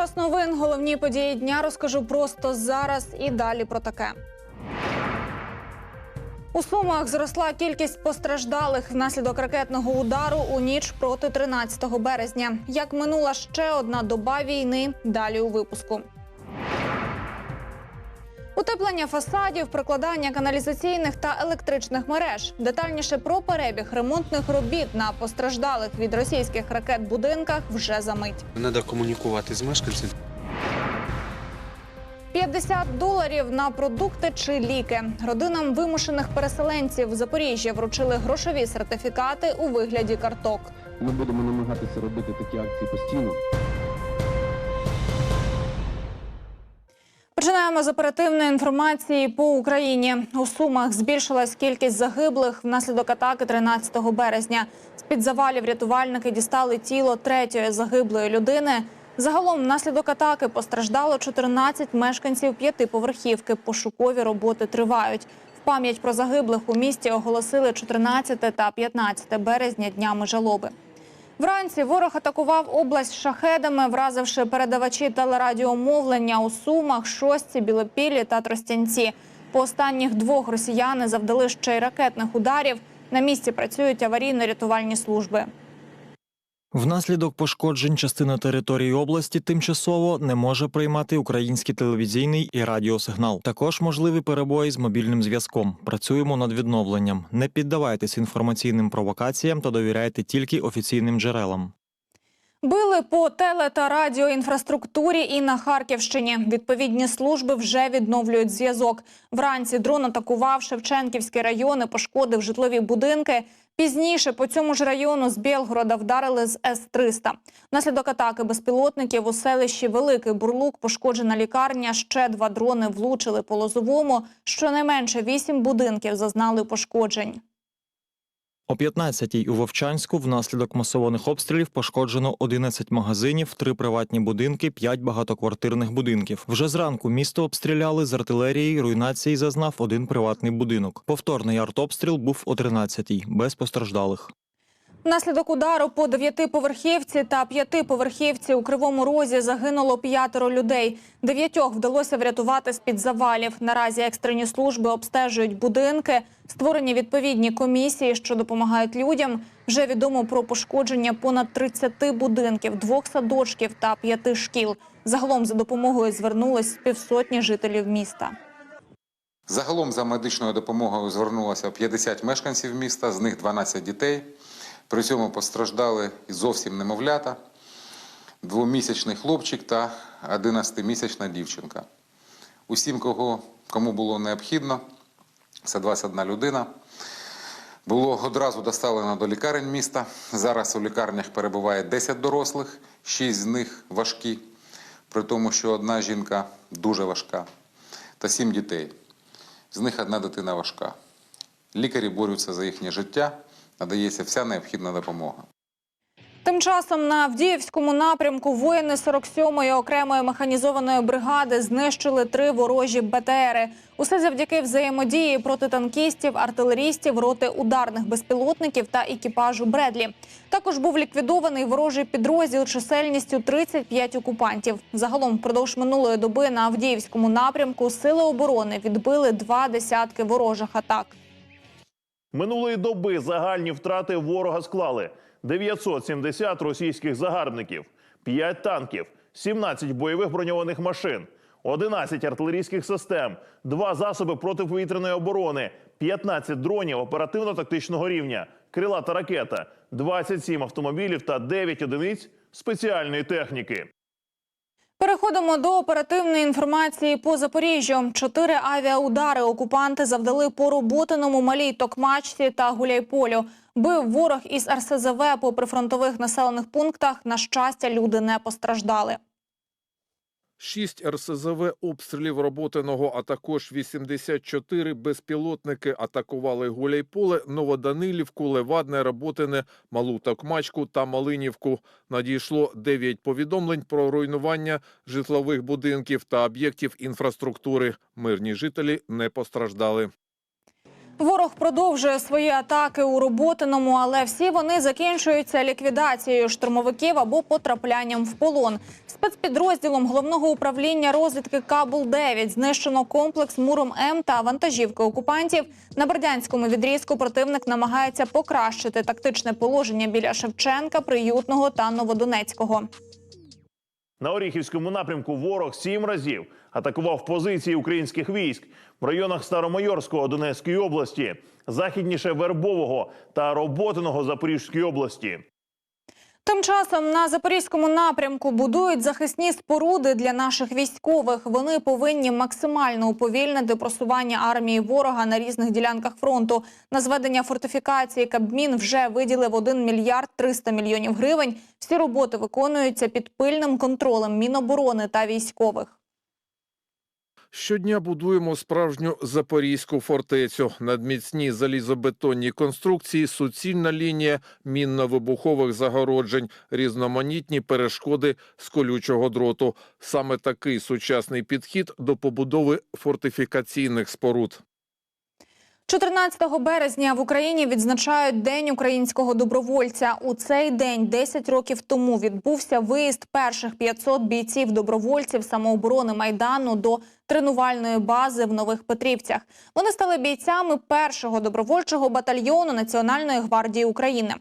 Час новин, головні події дня розкажу просто зараз і далі про таке. У Сумах зросла кількість постраждалих внаслідок ракетного удару у ніч проти 13 березня. Як минула ще одна доба війни, далі у випуску. Утеплення фасадів, прокладання каналізаційних та електричних мереж. Детальніше про перебіг ремонтних робіт на постраждалих від російських ракет будинках вже за мить. Треба комунікувати з мешканцями. 50 доларів на продукти чи ліки. Родинам вимушених переселенців в Запоріжжя вручили грошові сертифікати у вигляді карток. Ми будемо намагатися робити такі акції постійно. Починаємо з оперативної інформації по Україні. У Сумах збільшилась кількість загиблих внаслідок атаки 13 березня. З під завалів рятувальники дістали тіло третьої загиблої людини. Загалом внаслідок атаки постраждало 14 мешканців п'ятиповерхівки. Пошукові роботи тривають. В пам'ять про загиблих у місті оголосили 14 та 15 березня днями жалоби. Вранці ворог атакував область шахедами, вразивши передавачі телерадіомовлення у Сумах, Шостці, Білопілі та Тростянці. По останніх двох росіяни завдали ще й ракетних ударів. На місці працюють аварійно-рятувальні служби. Внаслідок пошкоджень частина території області тимчасово не може приймати український телевізійний і радіосигнал. Також можливі перебої з мобільним зв'язком. Працюємо над відновленням. Не піддавайтесь інформаційним провокаціям та довіряйте тільки офіційним джерелам. Били по теле та радіоінфраструктурі і на Харківщині. Відповідні служби вже відновлюють зв'язок. Вранці дрон атакував Шевченківський район і пошкодив житлові будинки. Пізніше по цьому ж району з Білгорода вдарили з С-300. Наслідок атаки безпілотників у селищі Великий Бурлук пошкоджена лікарня. Ще два дрони влучили по Лозовому. Щонайменше вісім будинків зазнали пошкоджень. О 15-й у Вовчанську внаслідок масованих обстрілів пошкоджено 11 магазинів, 3 приватні будинки, 5 багатоквартирних будинків. Вже зранку місто обстріляли з артилерії. Руйнації зазнав один приватний будинок. Повторний артобстріл був о 13-й, без постраждалих. Внаслідок удару по дев'ятиповерхівці та п'ятиповерхівці у Кривому Розі загинуло п'ятеро людей. Дев'ятьох вдалося врятувати з-під завалів. Наразі екстрені служби обстежують будинки. Створені відповідні комісії, що допомагають людям. Вже відомо про пошкодження понад 30 будинків, двох садочків та п'яти шкіл. Загалом за допомогою звернулись півсотні жителів міста. Загалом за медичною допомогою звернулося 50 мешканців міста, з них 12 дітей. При цьому постраждали і зовсім немовлята, двомісячний хлопчик та 11-місячна дівчинка. Усім, кого, кому було необхідно, це 21 людина, було одразу доставлено до лікарень міста. Зараз у лікарнях перебуває 10 дорослих, 6 з них важкі, при тому, що одна жінка дуже важка, та 7 дітей. З них одна дитина важка. Лікарі борються за їхнє життя, надається вся необхідна допомога. Тим часом на Авдіївському напрямку воїни 47-ї окремої механізованої бригади знищили три ворожі БТРи. Усе завдяки взаємодії протитанкістів, артилерістів, роти ударних безпілотників та екіпажу Бредлі. Також був ліквідований ворожий підрозділ чисельністю 35 окупантів. Загалом впродовж минулої доби на Авдіївському напрямку сили оборони відбили два десятки ворожих атак. Минулої доби загальні втрати ворога склали 970 російських загарбників, 5 танків, 17 бойових броньованих машин, 11 артилерійських систем, 2 засоби протиповітряної оборони, 15 дронів оперативно-тактичного рівня, крилата ракета, 27 автомобілів та 9 одиниць спеціальної техніки. Переходимо до оперативної інформації по Запоріжжю. Чотири авіаудари окупанти завдали по роботиному малій Токмачці та Гуляйполю. Бив ворог із РСЗВ по прифронтових населених пунктах. На щастя, люди не постраждали. Шість РСЗВ обстрілів Роботиного, а також 84 безпілотники атакували Гуляйполе, Новоданилівку, Левадне, Роботине, Малу Токмачку та Малинівку. Надійшло 9 повідомлень про руйнування житлових будинків та об'єктів інфраструктури. Мирні жителі не постраждали. Ворог продовжує свої атаки у Роботиному, але всі вони закінчуються ліквідацією штурмовиків або потраплянням в полон. Спецпідрозділом головного управління розвідки Кабул 9 знищено комплекс Муром М та вантажівки окупантів. На Бердянському відрізку противник намагається покращити тактичне положення біля Шевченка, Приютного та Новодонецького. На Оріхівському напрямку ворог сім разів атакував позиції українських військ в районах Старомайорського Донецької області, західніше Вербового та Роботиного Запорізької області. Тим часом на запорізькому напрямку будують захисні споруди для наших військових. Вони повинні максимально уповільнити просування армії ворога на різних ділянках фронту. На зведення фортифікації Кабмін вже виділив 1 мільярд 300 мільйонів гривень. Всі роботи виконуються під пильним контролем Міноборони та військових. Щодня будуємо справжню запорізьку фортецю. Надміцні залізобетонні конструкції, суцільна лінія мінно-вибухових загороджень, різноманітні перешкоди з колючого дроту. Саме такий сучасний підхід до побудови фортифікаційних споруд. 14 березня в Україні відзначають День українського добровольця. У цей день 10 років тому відбувся виїзд перших 500 бійців-добровольців самооборони майдану до тренувальної бази в Нових Петрівцях. Вони стали бійцями першого добровольчого батальйону Національної гвардії України.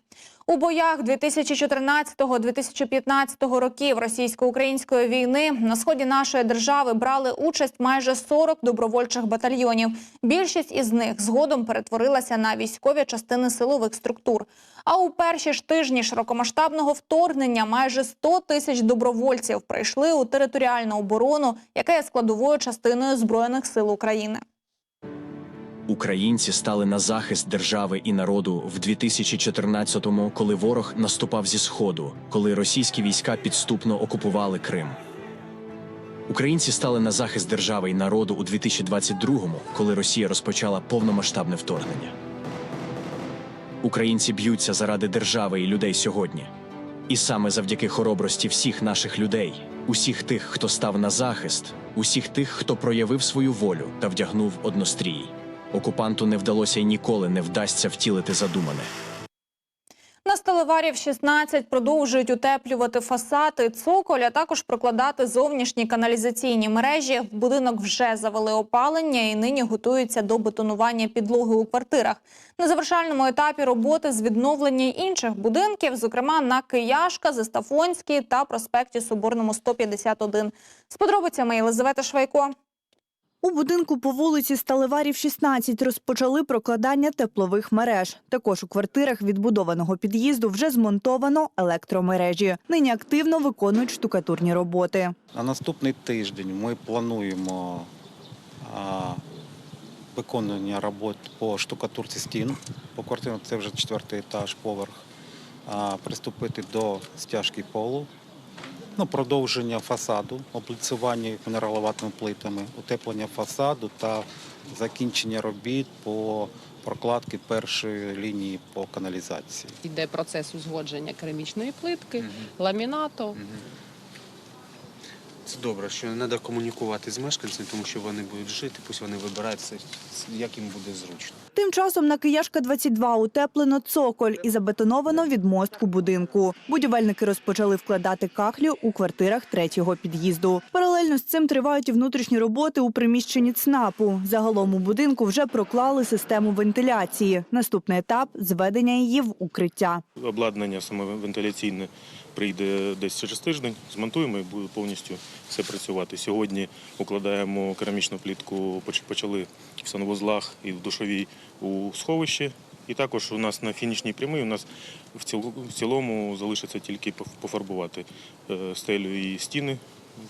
У боях 2014-2015 років російсько-української війни на сході нашої держави брали участь майже 40 добровольчих батальйонів. Більшість із них згодом перетворилася на військові частини силових структур. А у перші ж тижні широкомасштабного вторгнення майже 100 тисяч добровольців прийшли у територіальну оборону, яка є складовою частиною збройних сил України. Українці стали на захист держави і народу в 2014-му, коли ворог наступав зі сходу, коли російські війська підступно окупували Крим. Українці стали на захист держави і народу у 2022-му, коли Росія розпочала повномасштабне вторгнення. Українці б'ються заради держави і людей сьогодні. І саме завдяки хоробрості всіх наших людей, усіх тих, хто став на захист, усіх тих, хто проявив свою волю та вдягнув однострій. Окупанту не вдалося і ніколи не вдасться втілити задумане. На сталеварів 16 продовжують утеплювати фасад і цоколь, а також прокладати зовнішні каналізаційні мережі. В будинок вже завели опалення і нині готуються до бетонування підлоги у квартирах. На завершальному етапі роботи з відновлення інших будинків, зокрема на Кияшка, Застафонській та проспекті Соборному 151. З подробицями Єлизавета Швайко. У будинку по вулиці Сталеварів 16 розпочали прокладання теплових мереж. Також у квартирах відбудованого під'їзду вже змонтовано електромережі. Нині активно виконують штукатурні роботи. На наступний тиждень ми плануємо виконання робот по штукатурці стін. По квартирам це вже четвертий етаж, поверх. Приступити до стяжки полу, ну, продовження фасаду, облицювання мінераловатними плитами, утеплення фасаду та закінчення робіт по прокладці першої лінії по каналізації. Йде процес узгодження керамічної плитки, ламінату. Це добре, що не треба комунікувати з мешканцями, тому що вони будуть жити, пусть вони вибирають це, як їм буде зручно. Тим часом на Кияшка 22 утеплено цоколь і забетоновано відмостку будинку. Будівельники розпочали вкладати кахлю у квартирах третього під'їзду. Паралельно з цим тривають і внутрішні роботи у приміщенні ЦНАПу. Загалом у будинку вже проклали систему вентиляції. Наступний етап зведення її в укриття. Обладнання саме вентиляційне прийде десь через тиждень, змонтуємо і буде повністю все працювати. Сьогодні укладаємо керамічну плітку, почали в санвузлах і в душовій у сховищі. І також у нас на фінішній прямій у нас в цілому залишиться тільки пофарбувати е, стелю і стіни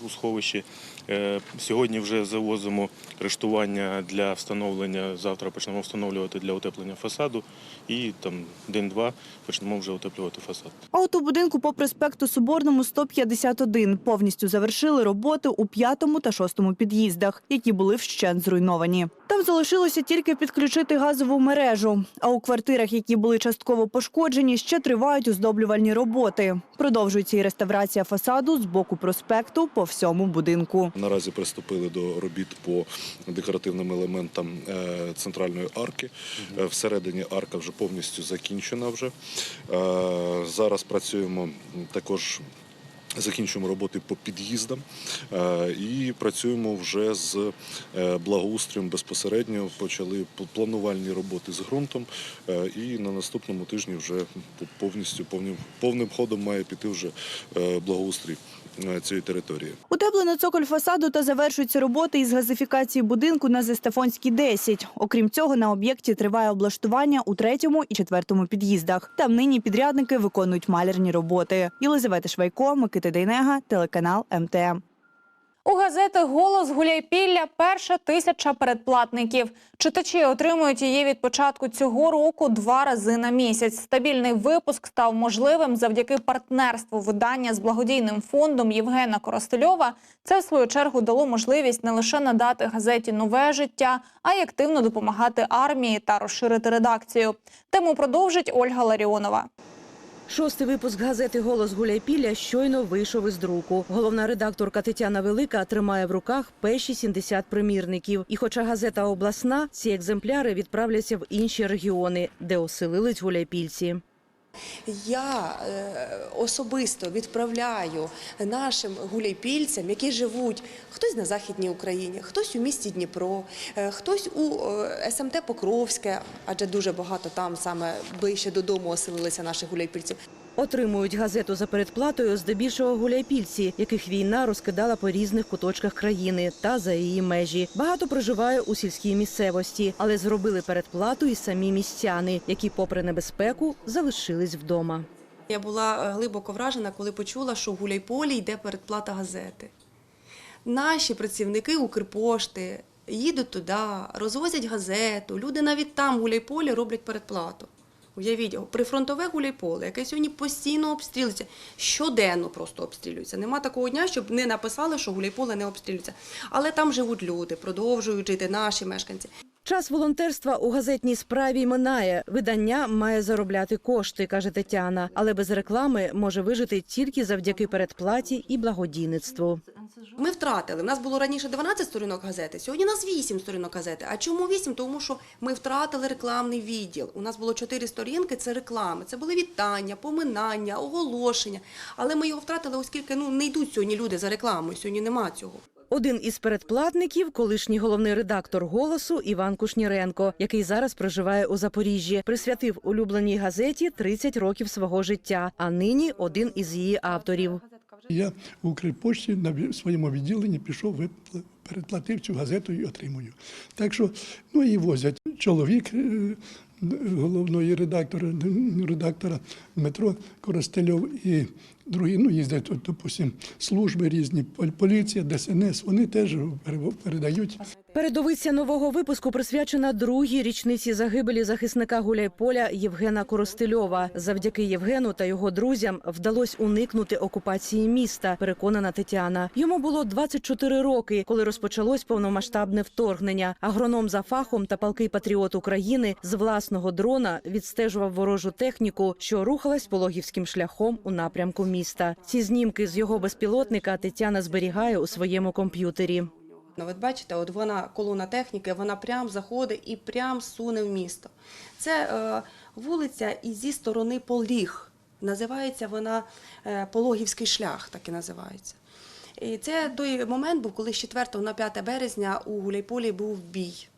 у сховищі. Е, Сьогодні вже завозимо рештування для встановлення. Завтра почнемо встановлювати для утеплення фасаду. І там день-два почнемо вже утеплювати фасад. А будинку по проспекту Соборному 151 повністю завершили роботи у п'ятому та шостому під'їздах, які були вщент зруйновані. Там залишилося тільки підключити газову мережу. А у квартирах, які були частково пошкоджені, ще тривають оздоблювальні роботи. Продовжується і реставрація фасаду з боку проспекту по всьому будинку. Наразі приступили до робіт по декоративним елементам е, центральної арки. Е, Всередині арка вже повністю закінчена. Вже Е, зараз працюємо також. Закінчуємо роботи по під'їздам е, і працюємо вже з благоустрієм благоустроєм безпосередньо. Почали планувальні роботи з ґрунтом, е, і на наступному тижні вже повністю повним ходом має піти вже е, благоустрій е, цієї території. Утеплено цоколь фасаду та завершуються роботи із газифікації будинку на Зестафонській 10. Окрім цього, на об'єкті триває облаштування у третьому і четвертому під'їздах. Там нині підрядники виконують малярні роботи. Єлизавета Швайко, Микита Дейнега, телеканал МТМ. У газети Голос Гуляйпілля перша тисяча передплатників. Читачі отримують її від початку цього року два рази на місяць. Стабільний випуск став можливим завдяки партнерству видання з благодійним фондом Євгена Коростельова. Це в свою чергу дало можливість не лише надати газеті нове життя, а й активно допомагати армії та розширити редакцію. Тему продовжить Ольга Ларіонова. Шостий випуск газети Голос Гуляйпілля щойно вийшов із друку. Головна редакторка Тетяна Велика тримає в руках перші 70 примірників. І, хоча газета обласна, ці екземпляри відправляться в інші регіони, де оселились гуляйпільці. Я е, особисто відправляю нашим гуляйпільцям, які живуть хтось на західній Україні, хтось у місті Дніпро, е, хтось у е, СМТ Покровське, адже дуже багато там саме ближче додому оселилися наших гуляйпільців. Отримують газету за передплатою здебільшого гуляйпільці, яких війна розкидала по різних куточках країни та за її межі. Багато проживає у сільській місцевості, але зробили передплату і самі містяни, які, попри небезпеку, залишились вдома. Я була е, глибоко вражена, коли почула, що в Гуляйполі йде передплата газети. Наші працівники Укрпошти їдуть туди, розвозять газету. Люди навіть там в Гуляйполі роблять передплату. Уявіть, прифронтове Гуляйполе, яке сьогодні постійно обстрілюється, щоденно просто обстрілюється. Нема такого дня, щоб не написали, що Гуляйполе не обстрілюється. Але там живуть люди, продовжують жити наші мешканці. Час волонтерства у газетній справі минає. Видання має заробляти кошти, каже Тетяна, але без реклами може вижити тільки завдяки передплаті і благодійництву. Ми втратили. У нас було раніше 12 сторінок газети, сьогодні у нас 8 сторінок газети. А чому 8? Тому що ми втратили рекламний відділ. У нас було 4 сторінки це реклами. Це були вітання, поминання, оголошення. Але ми його втратили, оскільки ну не йдуть сьогодні люди за рекламою. Сьогодні нема цього. Один із передплатників колишній головний редактор голосу Іван Кушніренко, який зараз проживає у Запоріжжі, присвятив улюбленій газеті 30 років свого життя, а нині один із її авторів. Я в Укрпошті на своєму відділенні пішов, передплатив цю газету і отримую. Так що, ну і возять чоловік е, головної редактора, редактора Дмитро Коростельов і другі, ну їздять, от, допустим, служби різні, поліція, ДСНС, вони теж передають. Передовиця нового випуску присвячена другій річниці загибелі захисника Гуляйполя Євгена Коростельова. Завдяки Євгену та його друзям вдалося уникнути окупації міста. Переконана Тетяна. Йому було 24 роки, коли розпочалось повномасштабне вторгнення. Агроном за фахом та палкий патріот України з власного дрона відстежував ворожу техніку, що рухалась пологівським шляхом у напрямку міста. Ці знімки з його безпілотника Тетяна зберігає у своєму комп'ютері. Ну, от бачите, от вона колона техніки, вона прям заходить і прям суне в місто. Це е, вулиця і зі сторони Поліг. Називається вона е, Пологівський шлях, так і називається. І це той момент був, коли з 4 на 5 березня у Гуляйполі був бій.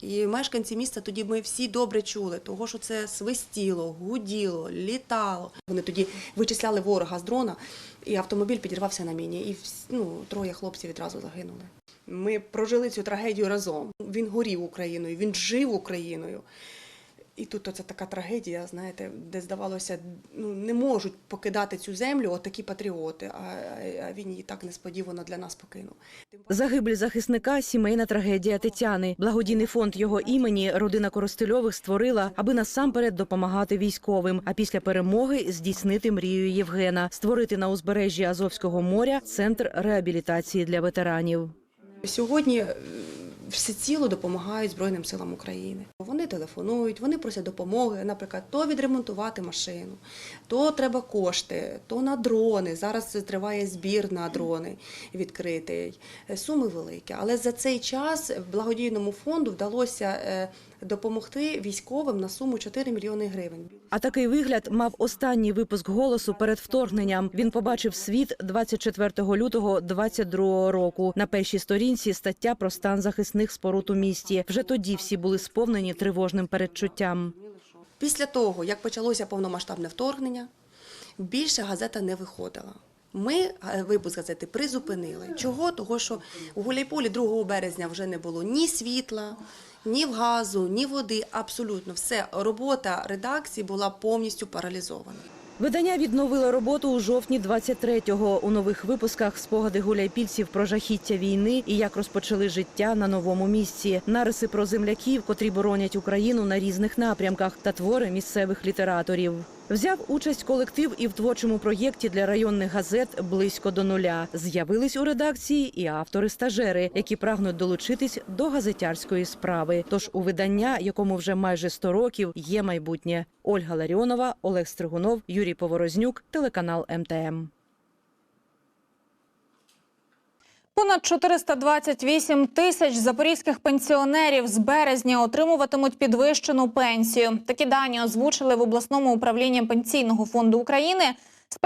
І мешканці міста тоді ми всі добре чули, того що це свистіло, гуділо, літало. Вони тоді вичисляли ворога з дрона, і автомобіль підірвався на міні. І ну, троє хлопців відразу загинули. Ми прожили цю трагедію разом. Він горів Україною, він жив Україною. І тут оце така трагедія, знаєте, де здавалося, ну не можуть покидати цю землю отакі патріоти. А, а він її так несподівано для нас покинув. Загибель захисника сімейна трагедія Тетяни. Благодійний фонд його імені родина Коростельових створила, аби насамперед допомагати військовим. А після перемоги здійснити мрію Євгена створити на узбережжі Азовського моря центр реабілітації для ветеранів. Сьогодні все всеціло допомагають Збройним силам України. Вони телефонують, вони просять допомоги, наприклад, то відремонтувати машину, то треба кошти, то на дрони. Зараз триває збір на дрони відкритий. Суми великі. Але за цей час благодійному фонду вдалося е, допомогти військовим на суму 4 мільйони гривень. А такий вигляд мав останній випуск голосу перед вторгненням. Він побачив світ 24 лютого 22 року. На першій сторінці стаття про стан захисних споруд у місті. Вже тоді всі були сповнені тривожним передчуттям. Після того, як почалося повномасштабне вторгнення, більше газета не виходила. Ми е, випуск газети призупинили. Чого? Того, що у Гуляйполі 2 березня вже не було ні світла, ні в газу, ні води. Абсолютно все. Робота редакції була повністю паралізована. Видання відновило роботу у жовтні 23-го. У нових випусках спогади гуляйпільців про жахіття війни і як розпочали життя на новому місці. Нариси про земляків, котрі боронять Україну на різних напрямках, та твори місцевих літераторів. Взяв участь колектив і в творчому проєкті для районних газет близько до нуля. З'явились у редакції і автори-стажери, які прагнуть долучитись до газетярської справи. Тож у видання, якому вже майже 100 років, є майбутнє. Ольга Ларіонова, Олег Стригунов, Юрій Поворознюк, телеканал МТМ. Понад 428 тисяч запорізьких пенсіонерів з березня отримуватимуть підвищену пенсію. Такі дані озвучили в обласному управлінні пенсійного фонду України.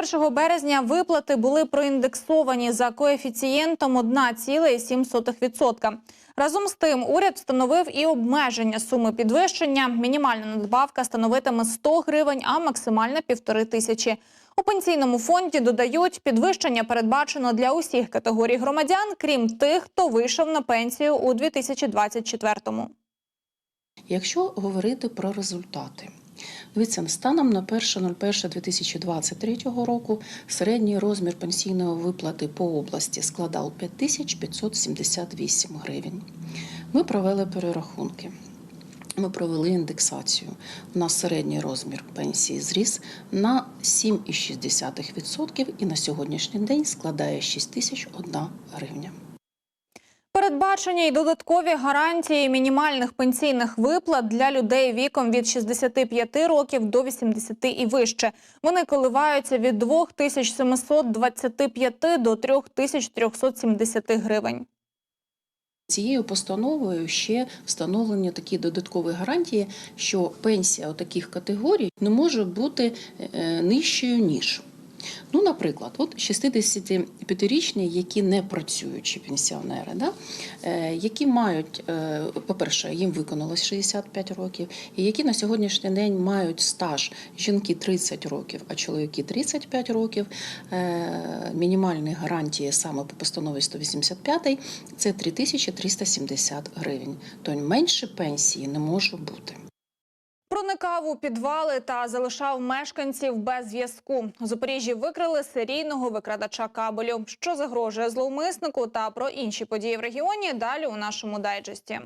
З 1 березня виплати були проіндексовані за коефіцієнтом 1,7%. Разом з тим, уряд встановив і обмеження суми підвищення. Мінімальна надбавка становитиме 100 гривень, а максимальна – півтори тисячі. У пенсійному фонді додають, підвищення передбачено для усіх категорій громадян, крім тих, хто вийшов на пенсію у 2024-му. Якщо говорити про результати, дивіться, станом на 1.01.2023 року середній розмір пенсійної виплати по області складав 5578 гривень. Ми провели перерахунки. Ми провели індексацію. У нас середній розмір пенсії зріс на 7,6% і на сьогоднішній день складає 6001 гривня. Передбачення й додаткові гарантії мінімальних пенсійних виплат для людей віком від 65 років до 80 і вище. Вони коливаються від 2725 до 3370 гривень. Цією постановою ще встановлені такі додаткові гарантії, що пенсія у таких категорій не може бути е, нижчою ніж. Ну, наприклад, от 65-річні, які не працюючі пенсіонери, да, е, які мають, е, по-перше, їм виконалось 65 років, і які на сьогоднішній день мають стаж жінки 30 років, а чоловіки 35 років. Е, Мінімальні гарантії саме по постанові 185 це 3370 гривень. Тобто менше пенсії не може бути. Проникав у підвали та залишав мешканців без зв'язку. У Запоріжжі викрили серійного викрадача кабелю. Що загрожує зловмиснику та про інші події в регіоні далі у нашому дайджесті.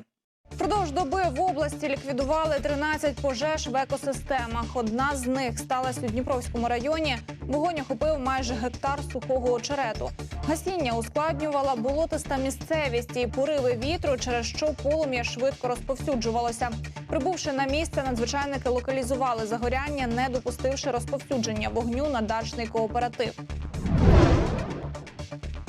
Впродовж доби в області ліквідували 13 пожеж в екосистемах. Одна з них сталася у Дніпровському районі. Вогонь охопив майже гектар сухого очерету. Гасіння ускладнювала болотиста місцевість і пориви вітру, через що полум'я швидко розповсюджувалося. Прибувши на місце, надзвичайники локалізували загоряння, не допустивши розповсюдження вогню на дачний кооператив.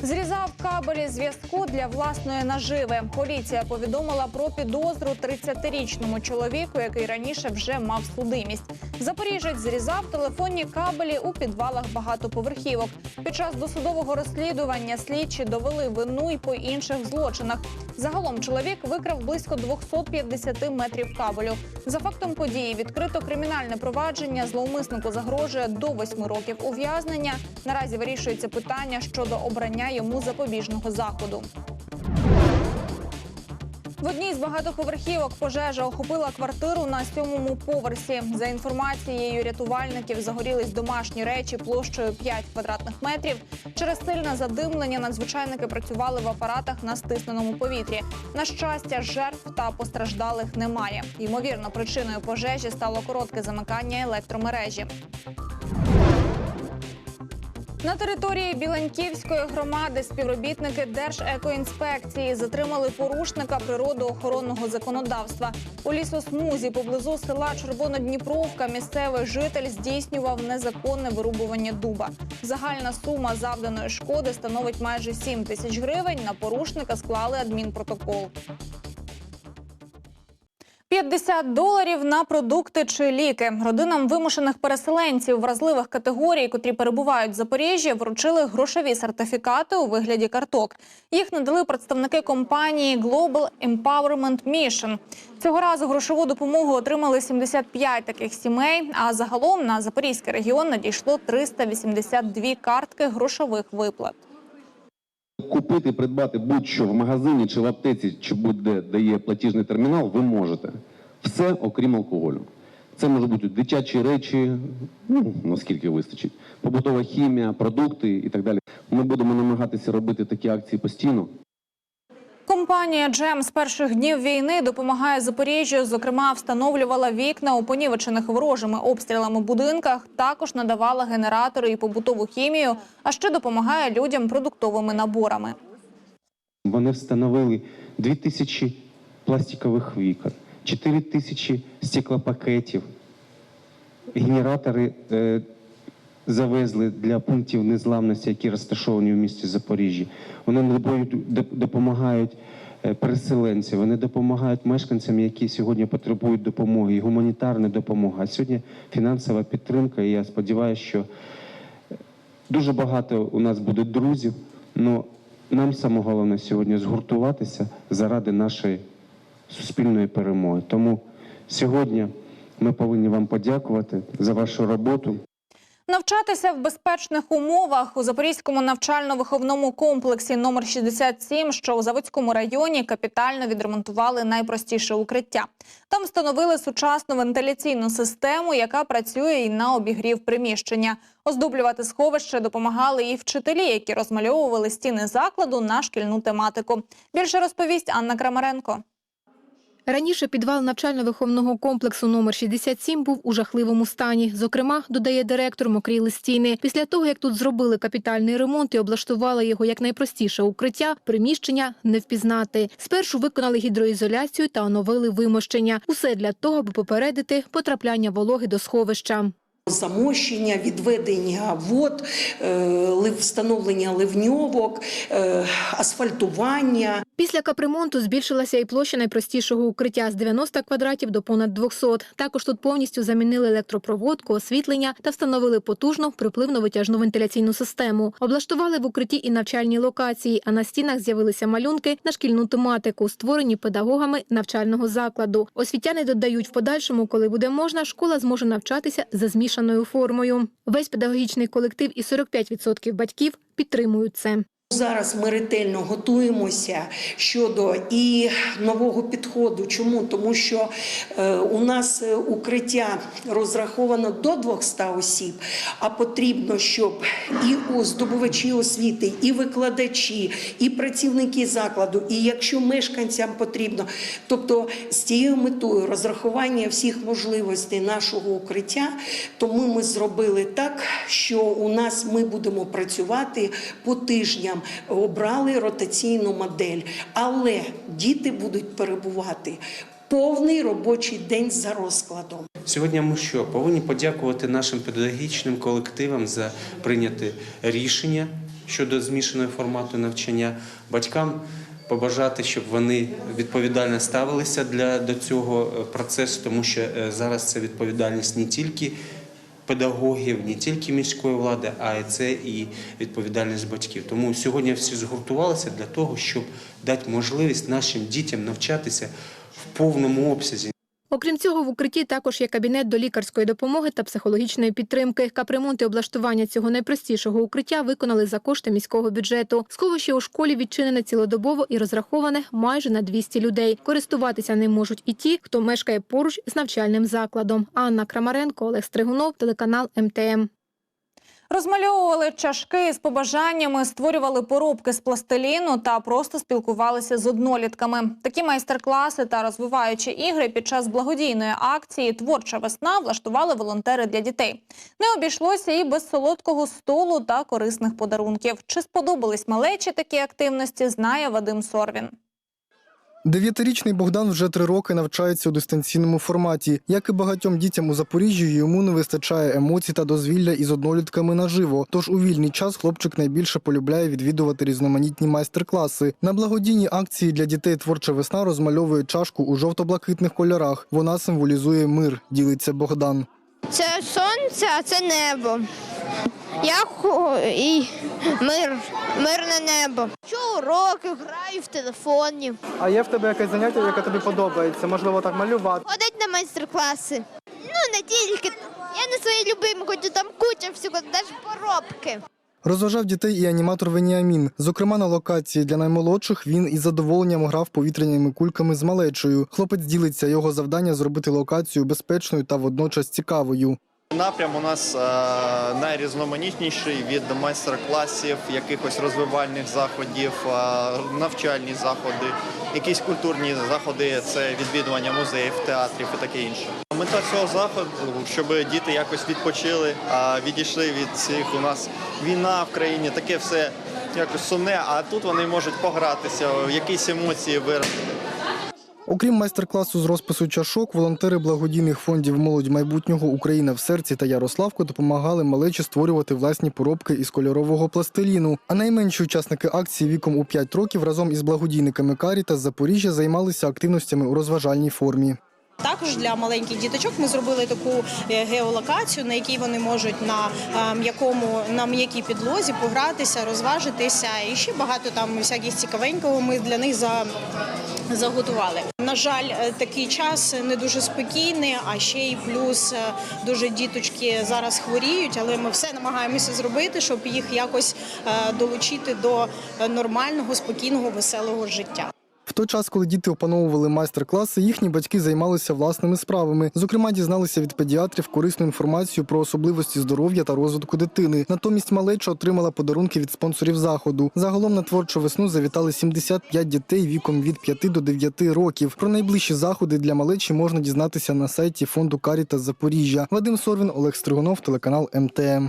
Зрізав кабелі зв'язку для власної наживи. Поліція повідомила про підозру 30-річному чоловіку, який раніше вже мав судимість. Запоріжець зрізав телефонні кабелі у підвалах багатоповерхівок. Під час досудового розслідування слідчі довели вину й по інших злочинах. Загалом чоловік викрав близько 250 метрів кабелю. За фактом події відкрито кримінальне провадження. Зловмиснику загрожує до 8 років ув'язнення. Наразі вирішується питання щодо обрання йому запобіжного заходу. В одній з багатоповерхівок пожежа охопила квартиру на сьомому поверсі. За інформацією рятувальників, загорілись домашні речі площею 5 квадратних метрів. Через сильне задимлення надзвичайники працювали в апаратах на стисненому повітрі. На щастя, жертв та постраждалих немає. Ймовірно, причиною пожежі стало коротке замикання електромережі. На території Біленьківської громади співробітники Держекоінспекції затримали порушника природоохоронного законодавства. У лісосмузі поблизу села Червонодніпровка місцевий житель здійснював незаконне вирубування дуба. Загальна сума завданої шкоди становить майже 7 тисяч гривень. На порушника склали адмінпротокол. 50 доларів на продукти чи ліки. Родинам вимушених переселенців вразливих категорій, котрі перебувають в Запоріжжі, вручили грошові сертифікати у вигляді карток. Їх надали представники компанії Global Empowerment Mission. Цього разу грошову допомогу отримали 75 таких сімей. А загалом на Запорізький регіон надійшло 382 картки грошових виплат. Купити, придбати будь-що в магазині чи в аптеці, чи будь-де де є платіжний термінал, ви можете. Все, окрім алкоголю. Це можуть бути дитячі речі, ну, наскільки вистачить, побутова хімія, продукти і так далі. Ми будемо намагатися робити такі акції постійно. Компанія Джем з перших днів війни допомагає Запоріжжю. Зокрема, встановлювала вікна у понівечених ворожими обстрілами будинках. Також надавала генератори і побутову хімію, а ще допомагає людям продуктовими наборами. Вони встановили 2000 пластикових вікон, 4000 стеклопакетів, генератори е, завезли для пунктів незламності, які розташовані в місті Запоріжжі. Вони допомагають е, переселенцям, вони допомагають мешканцям, які сьогодні потребують допомоги, і гуманітарна допомога. А сьогодні фінансова підтримка. І я сподіваюся, що дуже багато у нас буде друзів. але нам саме головне сьогодні згуртуватися заради нашої суспільної перемоги. Тому сьогодні ми повинні вам подякувати за вашу роботу. Навчатися в безпечних умовах у Запорізькому навчально-виховному комплексі номер 67, що у Заводському районі, капітально відремонтували найпростіше укриття. Там встановили сучасну вентиляційну систему, яка працює і на обігрів приміщення. Оздоблювати сховище допомагали і вчителі, які розмальовували стіни закладу на шкільну тематику. Більше розповість Анна Крамаренко. Раніше підвал навчально-виховного комплексу номер 67 був у жахливому стані. Зокрема, додає директор, мокріли стіни. Після того, як тут зробили капітальний ремонт і облаштували його як найпростіше укриття, приміщення не впізнати. Спершу виконали гідроізоляцію та оновили вимощення. Усе для того, аби попередити потрапляння вологи до сховища. Замощення, відведення вод, е, встановлення ливньовок, е, асфальтування. Після капремонту збільшилася і площа найпростішого укриття з 90 квадратів до понад 200. Також тут повністю замінили електропроводку, освітлення та встановили потужну припливно-витяжну вентиляційну систему. Облаштували в укритті і навчальні локації, а на стінах з'явилися малюнки на шкільну тематику, створені педагогами навчального закладу. Освітяни додають, в подальшому, коли буде можна, школа зможе навчатися за змішаною формою. Весь педагогічний колектив і 45% батьків підтримують це. Зараз ми ретельно готуємося щодо і нового підходу. Чому? Тому що е, у нас е, укриття розраховано до 200 осіб, а потрібно, щоб і здобувачі освіти, і викладачі, і працівники закладу, і якщо мешканцям потрібно, тобто з цією метою розрахування всіх можливостей нашого укриття, тому ми зробили так, що у нас ми будемо працювати по тижням обрали ротаційну модель, але діти будуть перебувати повний робочий день за розкладом. Сьогодні ми що повинні подякувати нашим педагогічним колективам за прийняте рішення щодо змішаного формату навчання, батькам побажати, щоб вони відповідально ставилися для до цього е, процесу, тому що е, зараз це відповідальність не тільки педагогів, не тільки міської влади, а й це і відповідальність батьків. Тому сьогодні всі згуртувалися для того, щоб дати можливість нашим дітям навчатися в повному обсязі. Окрім цього, в укритті також є кабінет до лікарської допомоги та психологічної підтримки. Капремонт і облаштування цього найпростішого укриття виконали за кошти міського бюджету. Сховище у школі відчинене цілодобово і розраховане майже на 200 людей. Користуватися ним можуть і ті, хто мешкає поруч з навчальним закладом. Анна Крамаренко, Олег Стригунов, телеканал МТМ. Розмальовували чашки з побажаннями, створювали поробки з пластиліну та просто спілкувалися з однолітками. Такі майстер-класи та розвиваючі ігри під час благодійної акції Творча весна влаштували волонтери для дітей. Не обійшлося і без солодкого столу та корисних подарунків. Чи сподобались малечі такі активності? Знає Вадим Сорвін. Дев'ятирічний Богдан вже три роки навчається у дистанційному форматі. Як і багатьом дітям у Запоріжжі, йому не вистачає емоцій та дозвілля із однолітками наживо. Тож у вільний час хлопчик найбільше полюбляє відвідувати різноманітні майстер-класи. На благодійній акції для дітей творча весна розмальовує чашку у жовто-блакитних кольорах. Вона символізує мир, ділиться Богдан. Це сонце, а це небо. Я і мир, мирне небо. Що уроки, граю в телефоні. А є в тебе якесь заняття, яке тобі подобається? Можливо, так малювати. Ходить на майстер-класи. Ну, не тільки. Я не своє любимі, хоч там куча всього, навіть поробки. Розважав дітей і аніматор Веніамін. Зокрема, на локації для наймолодших він із задоволенням грав повітряними кульками з малечою. Хлопець ділиться його завдання зробити локацію безпечною та водночас цікавою. Напрям у нас е, найрізноманітніший від майстер-класів, якихось розвивальних заходів, е, навчальні заходи, якісь культурні заходи це відвідування музеїв, театрів і таке інше. Мета цього заходу, щоб діти якось відпочили, відійшли від цих у нас війна в країні, таке все якось сумне. А тут вони можуть погратися, якісь емоції виразити. Окрім майстер-класу з розпису чашок, волонтери благодійних фондів Молодь майбутнього Україна в серці та Ярославко допомагали малечі створювати власні поробки із кольорового пластиліну. А найменші учасники акції віком у 5 років разом із благодійниками Каріта з Запоріжжя займалися активностями у розважальній формі. Також для маленьких діточок ми зробили таку е, геолокацію, на якій вони можуть на е, м'якому на м'якій підлозі погратися, розважитися. І ще багато там всяких цікавенького ми для них за. Заготували. На жаль, е, такий час не дуже спокійний, а ще й плюс дуже діточки зараз хворіють, але ми все намагаємося зробити, щоб їх якось долучити до нормального, спокійного, веселого життя. В той час, коли діти опановували майстер-класи, їхні батьки займалися власними справами. Зокрема, дізналися від педіатрів корисну інформацію про особливості здоров'я та розвитку дитини. Натомість малеча отримала подарунки від спонсорів заходу. Загалом на творчу весну завітали 75 дітей віком від 5 до 9 років. Про найближчі заходи для малечі можна дізнатися на сайті фонду Каріта Запоріжжя. Вадим Сорвін, Олег Стригунов, телеканал МТМ.